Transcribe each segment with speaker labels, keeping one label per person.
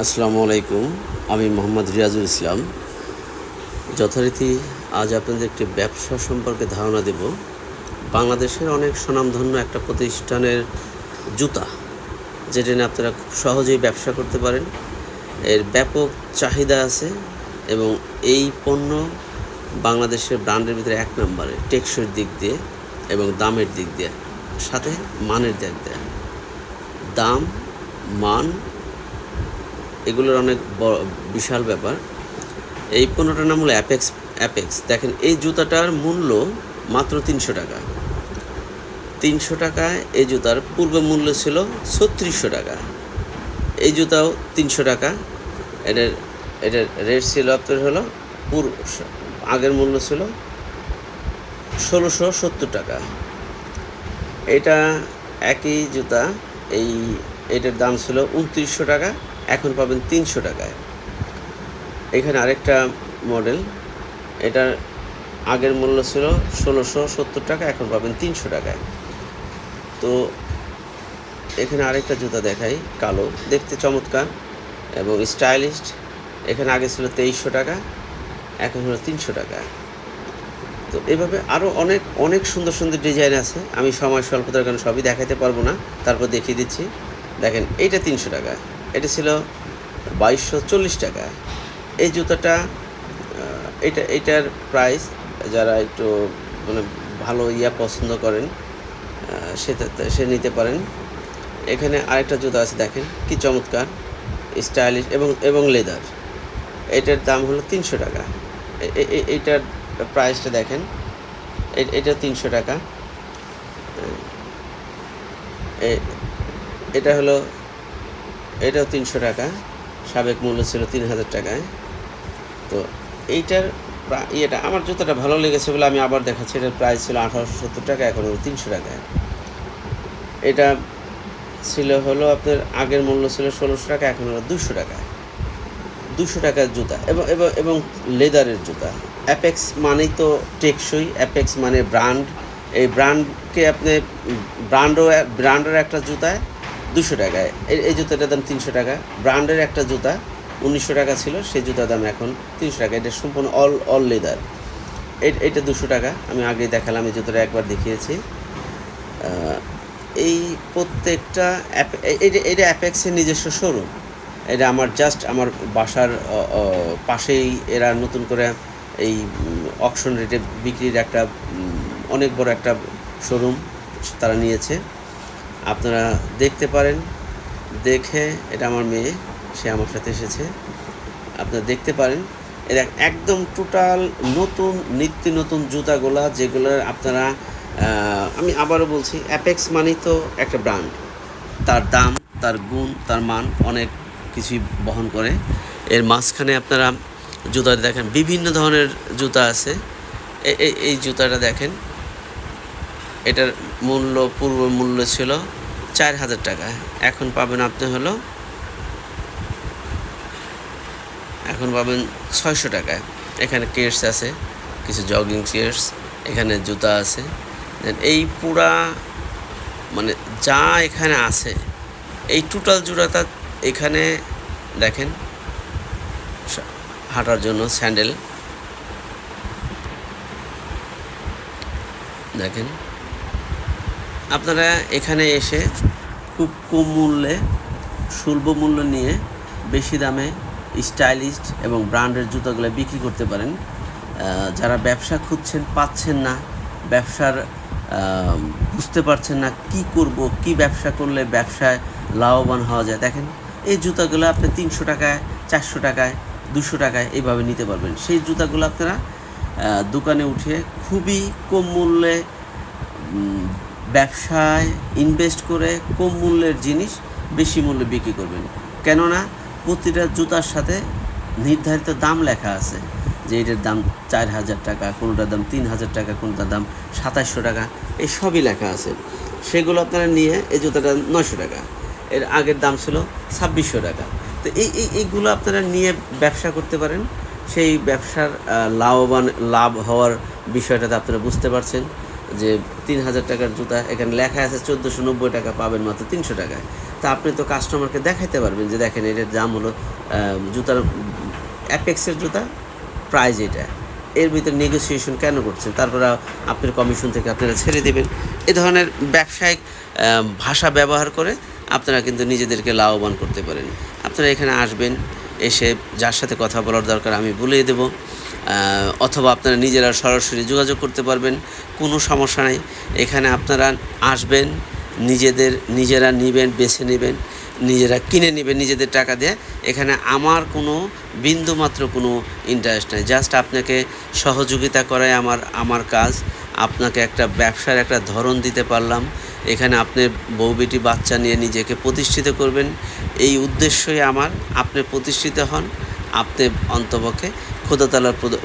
Speaker 1: আসসালামু আলাইকুম, আমি মোহাম্মদ রিয়াজুল ইসলাম। যথারীতি আজ আপনাদের একটি ব্যবসা সম্পর্কে ধারণা দেব। বাংলাদেশের অনেক স্বনামধন্য একটা প্রতিষ্ঠানের জুতা, যেটা নিয়ে আপনারা খুব সহজেই ব্যবসা করতে পারেন। এর ব্যাপক চাহিদা আছে এবং এই পণ্য বাংলাদেশের ব্র্যান্ডের ভিতরে এক নম্বরে, টেকসইর দিক দিয়ে এবং দামের দিক দিয়ে, সাথে মানের দিক দিয়ে। দাম, মান এগুলোর অনেক বিশাল ব্যাপার। এই পণ্যটার নাম হলো অ্যাপেক্স অ্যাপেক্স দেখেন, এই জুতাটার মূল্য মাত্র তিনশো টাকা। তিনশো টাকায় এই জুতার পূর্ব মূল্য ছিল ছত্রিশশো টাকা। এই জুতাও তিনশো টাকা। এটার এটার রেট ছিল আপনার হলো পুর আগের মূল্য ছিল ষোলোশো সত্তর টাকা। এটা একই জুতা, এই, এটার দাম ছিল উনত্রিশশো টাকা। এখন পাবেন তিনশো টাকায়। এখানে আরেকটা মডেল। এটার আগের মূল্য ছিল ষোলোশো সত্তর টাকা, এখন পাবেন তিনশো টাকায়। তো এখানে আরেকটা জুতা দেখাই, কালো। দেখতে চমৎকার এবং স্টাইলিশড এখানে আগে ছিল তেইশশো টাকা, এখন হলো তিনশো টাকা। তো এভাবে আরও অনেক অনেক সুন্দর সুন্দর ডিজাইন আছে। আমি সময় স্বল্পতার কারণে সবই দেখাতে পারব না, তারপর দেখিয়ে দিচ্ছি। দেখেন, এইটা তিনশো টাকা। এটা ছিল বাইশশো চল্লিশ টাকা। এই জুতাটা এটা, এটার প্রাইস যারা একটু মানে ভালো ইয়া পছন্দ করেন সে সে নিতে পারেন। এখানে আরেকটা জুতা আছে, দেখেন, কি চমৎকার স্টাইলিশ এবং এবং লেদার এটার দাম হলো তিনশো টাকা। এইটার প্রাইসটা দেখেন এটা তিনশো টাকা। এটা হলো এটাও তিনশো টাকা, সাবেক মূল্য ছিল তিন হাজার টাকায়। তো এইটার ইয়েটা আমার জুতোটা ভালো লেগেছে বলে আমি আবার দেখাচ্ছি। এটার প্রাইস ছিল আঠারোশো সত্তর টাকা, এখন তিনশো টাকায়। এটা ছিল হলো আপনার আগের মূল্য ছিল ষোলোশো টাকা, এখন হলো দুশো টাকায় দুশো টাকার জুতা এবং এবং এবং লেদারের জুতা। অ্যাপেক্স মানেই তো টেকসই অ্যাপেক্স মানে ব্র্যান্ড এই ব্র্যান্ডকে আপনি ব্র্যান্ডও ব্র্যান্ডের একটা জুতায় দুশো টাকায় এই জুতাটার দাম তিনশো টাকা। ব্র্যান্ডের একটা জুতা উনিশশো টাকা ছিল সেই জুতার দাম এখন তিনশো টাকা। এটা সম্পূর্ণ অল অল লেদার এটা দুশো টাকা। আমি আগেই দেখালাম, এই জুতোটা একবার দেখিয়েছি। এই প্রত্যেকটা এটা অ্যাপেক্সের নিজস্ব শোরুম এটা আমার জাস্ট আমার বাসার পাশেই এরা নতুন করে এই অকশন রেটে বিক্রির একটা অনেক বড় একটা শোরুম তারা নিয়েছে। আপনারা দেখতে পারেন, দেখে এটা আমার মেয়ে, সে আমার সাথে এসেছে। আপনারা দেখতে পারেন এটা একদম টোটাল নতুন, নিত্য নতুন জুতাগুলা, যেগুলো আপনারা আমি আবারও বলছি অ্যাপেক্স মানেই তো একটা ব্র্যান্ড তার দাম, তার গুণ, তার মান অনেক কিছুই বহন করে। এর মাঝখানে আপনারা জুতা দেখেন, বিভিন্ন ধরনের জুতা আছে। এই জুতাটা দেখেন এটার মূল্য, পূর্ব মূল্য ছিল চার হাজার টাকা। এখন পাবেন আপনি হলো, এখন পাবেন ছয়শো টাকায় এখানে কেটস আছে, কিছু জগিং কেটস এখানে জুতা আছে। Then এই পুরা মানে যা এখানে আছে, এই টোটাল জুড়াটা এখানে দেখেন, হাঁটার জন্য স্যান্ডেল। দেখেন আপনারা এখানে এসে খুব কম মূল্যে, সুলভ মূল্য নিয়ে বেশি দামে স্টাইলিস্ট এবং ব্র্যান্ডের জুতোগুলো বিক্রি করতে পারেন। যারা ব্যবসা খুঁজছেন পাচ্ছেন না, ব্যবসার বুঝতে পারছেন না কি করব, কি ব্যবসা করলে ব্যবসায় লাভবান হওয়া যায়। দেখেন, এই জুতাগুলো আপনি তিনশো টাকায়, চারশো টাকায়, দুশো টাকায় এইভাবে নিতে পারবেন। সেই জুতাগুলো আপনারা দোকানে উঠে খুবই কম মূল্যে ব্যবসায় ইনভেস্ট করে কম মূল্যের জিনিস বেশি মূল্যে বিক্রি করবেন। কেননা প্রতিটা জুতার সাথে নির্ধারিত দাম লেখা আছে যে এটার দাম চার হাজার টাকা, কোনোটার দাম তিন হাজার টাকা, কোনোটার দাম সাতাশশো টাকা, এই সবই লেখা আছে। সেগুলো আপনারা নিয়ে এই জুতাটা নয়শো টাকা, এর আগের দাম ছিল ছাব্বিশশো টাকা। তো এই এই, এইগুলো আপনারা নিয়ে ব্যবসা করতে পারেন। সেই ব্যবসার লাভবান, লাভ হওয়ার বিষয়টাতে আপনারা বুঝতে পারছেন। যে তিন হাজার টাকার জুতা, এখানে লেখা আছে চোদ্দোশো নব্বই টাকা পাবেন মাত্র তিনশো টাকায়। তা আপনি তো কাস্টমারকে দেখাইতে পারবেন যে দেখেন এটার দাম হলো জুতার অ্যাপেক্সের জুতা প্রাইজ এটা। এর ভিতরে নেগোসিয়েশন কেন করছেন? তারপরে আপনার কমিশন থেকে আপনারা ছেড়ে দেবেন। এ ধরনের ব্যবসায়িক ভাষা ব্যবহার করে আপনারা কিন্তু নিজেদেরকে লাভবান করতে পারেন। আপনারা এখানে আসবেন, এসে যার সাথে কথা বলার দরকার আমি বলিয়ে দেবো। অথবা আপনারা নিজেরা সরাসরি যোগাযোগ করতে পারবেন, কোনো সমস্যা নেই। এখানে আপনারা আসবেন, নিজেদের, নিজেরা নেবেন, বেছে নেবেন, নিজেরা কিনে নেবেন, নিজেদের টাকা দিয়ে। এখানে আমার কোনো বিন্দু মাত্র কোনো ইন্টারেস্ট নেই। জাস্ট আপনাকে সহযোগিতা করাই আমার আমার কাজ। আপনাকে একটা ব্যবসার একটা ধরন দিতে পারলাম। এখানে আপনি বউ, বেটি, বাচ্চা নিয়ে নিজেকে প্রতিষ্ঠিত করবেন। এই উদ্দেশ্যই আমার। আপনি প্রতিষ্ঠিত হন, আপনি অন্তপক্ষে খোদাতালার প্রদ-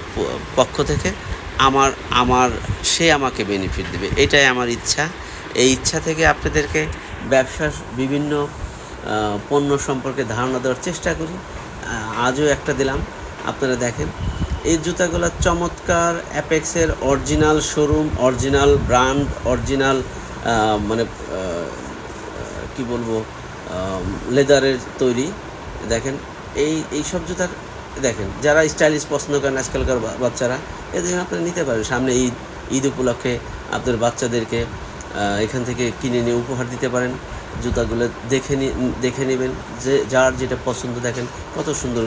Speaker 1: পক্ষ থেকে আমার আমার, সে আমাকে বেনিফিট দেবে। এটাই আমার ইচ্ছা। এই ইচ্ছা থেকে আপনাদেরকে ব্যবসার বিভিন্ন পণ্য সম্পর্কে ধারণা দেওয়ার চেষ্টা করি। আজও একটা দিলাম। আপনারা দেখেন, এই জুতাগুলো চমৎকার অ্যাপেক্সের original showroom, original brand, original মানে কি বলব লেদারের তৈরি। দেখেন, এই এই সব জুতার দেখেন, যারা স্টাইলিশ পছন্দ করেন আজকালকার বাচ্চারা, এদের আপনারা নিতে পারেন সামনে ঈদ ঈদ উপলক্ষে আপনার বাচ্চাদেরকে এখান থেকে কিনে নিয়ে উপহার দিতে পারেন। জুতাগুলো দেখে নি দেখে নেবেন যে যার যেটা পছন্দ, দেখেন কত সুন্দর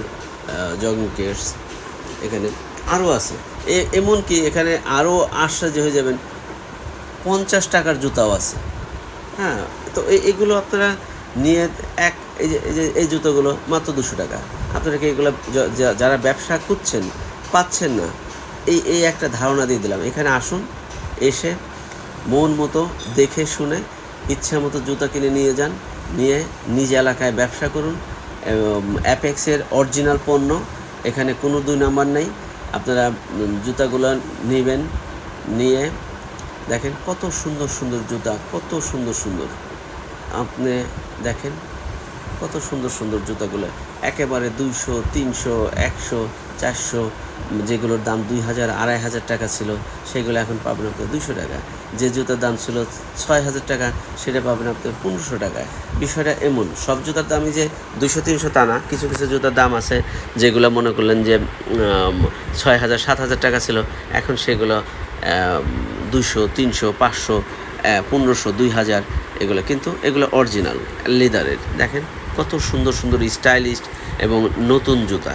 Speaker 1: জগিং কেয়ার্স এখানে আরও আছে। এমনকি এখানে আরও আশ্চর্য হয়ে যাবেন, পঞ্চাশ টাকার জুতাও আছে। হ্যাঁ তো এগুলো আপনারা নিয়ে এক এই যে, এই জুতোগুলো মাত্র দুশো টাকা। আপনারা কি এগুলো যারা ব্যবসা করছেন, পাচ্ছেন না। এই এই একটা ধারণা দিয়ে দিলাম। এখানে আসুন, এসে মন মতো দেখে শুনে, ইচ্ছা মতো জুতা কিনে নিয়ে যান, নিয়ে নিজ এলাকায় ব্যবসা করুন। অ্যাপেক্সের অরিজিনাল পণ্য, এখানে কোনো দুই নাম্বার নেই। আপনারা জুতাগুলো নেবেন, নিয়ে দেখেন কত সুন্দর সুন্দর জুতা, কত সুন্দর সুন্দর। আপনি দেখেন কত সুন্দর সুন্দর জুতাগুলো। একেবারে দুইশো, তিনশো, একশো, চারশো, যেগুলোর দাম দুই হাজার, আড়াই হাজার টাকা ছিল, সেগুলো এখন পাবেন আপনি দুইশো টাকা। যে জুতার দাম ছিল ছয় হাজার টাকা, সেটা পাবেন আপনি পনেরোশো টাকায়। বিষয়টা এমন, সব জুতার দামই যে দুশো তিনশো তা না, কিছু কিছু জুতার দাম আছে, যেগুলো মনে করলেন যে ছয় হাজার, সাত হাজার টাকা ছিল, এখন সেগুলো দুশো তিনশো, পাঁচশো পনেরোশো, দুই হাজার, এগুলো। কিন্তু এগুলো অরিজিনাল লেদারের দেখেন কত সুন্দর সুন্দর স্টাইলিস্ট এবং নতুন জুতা।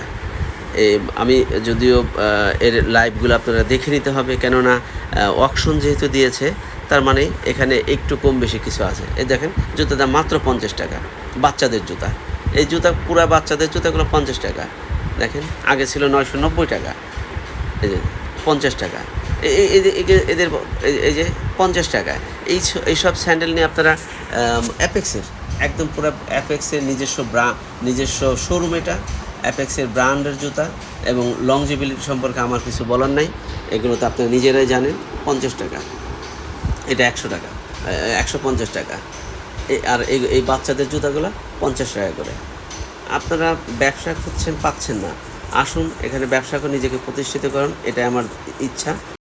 Speaker 1: আমি যদিও এর লাইভগুলো আপনারা দেখে নিতে হবে, কেননা অকশন যেহেতু দিয়েছে, তার মানে এখানে একটু কম বেশি কিছু আছে। এই দেখেন জুতার দাম মাত্র পঞ্চাশ টাকা, বাচ্চাদের জুতা। এই জুতা, পুরা বাচ্চাদের জুতাগুলো পঞ্চাশ টাকা। দেখেন, আগে ছিল নয়শো নব্বই টাকা। এই যে, পঞ্চাশ টাকা। এদের- এই- যে, পঞ্চাশ টাকা। এই এইসব স্যান্ডেল নিয়ে আপনারা অ্যাপেক্সের একদম পুরো অ্যাপেক্সের নিজস্ব ব্রা, নিজস্ব শোরুম এটা অ্যাপেক্সের ব্র্যান্ডের জুতা এবং লংজিবিলিটি সম্পর্কে আমার কিছু বলার নাই। এগুলো তো আপনারা নিজেরাই জানেন, পঞ্চাশ টাকা। এটা একশো টাকা একশো পঞ্চাশ টাকা। আর এই এই বাচ্চাদের জুতাগুলো পঞ্চাশ টাকা করে। আপনারা ব্যবসা করছেন পাচ্ছেন না। আসুন, এখানে ব্যবসা করে নিজেকে প্রতিষ্ঠিত করুন, এটাই আমার ইচ্ছা।